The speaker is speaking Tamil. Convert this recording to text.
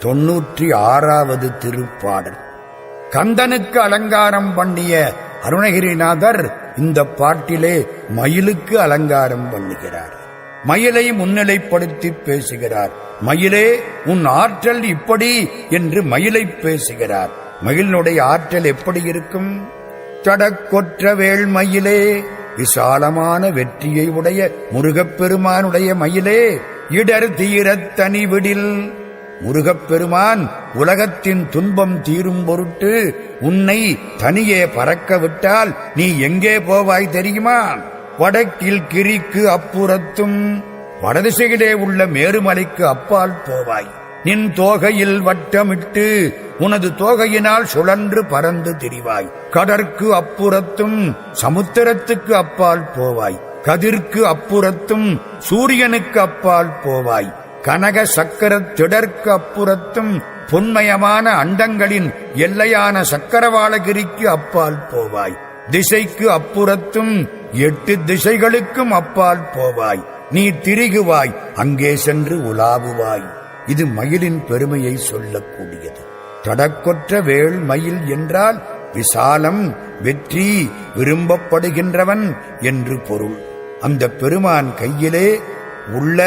தொன்னூற்றி ஆறாவது திருப்பாடல். கந்தனுக்கு அலங்காரம் பண்ணிய அருணகிரிநாதர் இந்த பாட்டிலே மயிலுக்கு அலங்காரம் பண்ணுகிறார். மயிலை முன்னிலைப்படுத்தி பேசுகிறார். மயிலே உன் ஆற்றல் இப்படி என்று மயிலை பேசுகிறார். மயிலினுடைய ஆற்றல் எப்படி இருக்கும்? தடக்கொற்ற வேள் மயிலே விசாலமான வெற்றியை உடைய முருகப்பெருமானுடைய மயிலே இடர் தீரத் தனி விடில் முருகப்பெருமான் உலகத்தின் துன்பம் தீரும் பொருட்டு உன்னை தனியே பறக்க விட்டால் நீ எங்கே போவாய் தெரியுமா? வடக்கில் கிரிக்கு அப்புறத்தும் வடதிசையிலே உள்ள மேருமலைக்கு அப்பால் போவாய். நின் தோகையில் வட்டமிட்டு உனது தோகையினால் சுழன்று பறந்து திரிவாய். கடற்கு அப்புறத்தும் சமுத்திரத்துக்கு அப்பால் போவாய். கதிர்க்கு அப்புறத்தும் சூரியனுக்கு அப்பால் போவாய். கனக சக்கர அப்புறத்தும் பொன்மயமான அண்டங்களின் எல்லையான சக்கரவாளகிரிக்கு அப்பால் போவாய். திசைக்கு அப்புறத்தும் எட்டு திசைகளுக்கும் அப்பால் போவாய். நீ திரிகுவாய் அங்கே சென்று உலாவுவாய். இது மயிலின் பெருமையை சொல்லக்கூடியது. தடக்கொற்ற வேள் மயில் என்றால் விசாலம் வெற்றி விரும்பப்படுகின்றவன் என்று பொருள். அந்த பெருமான் கையிலே உள்ள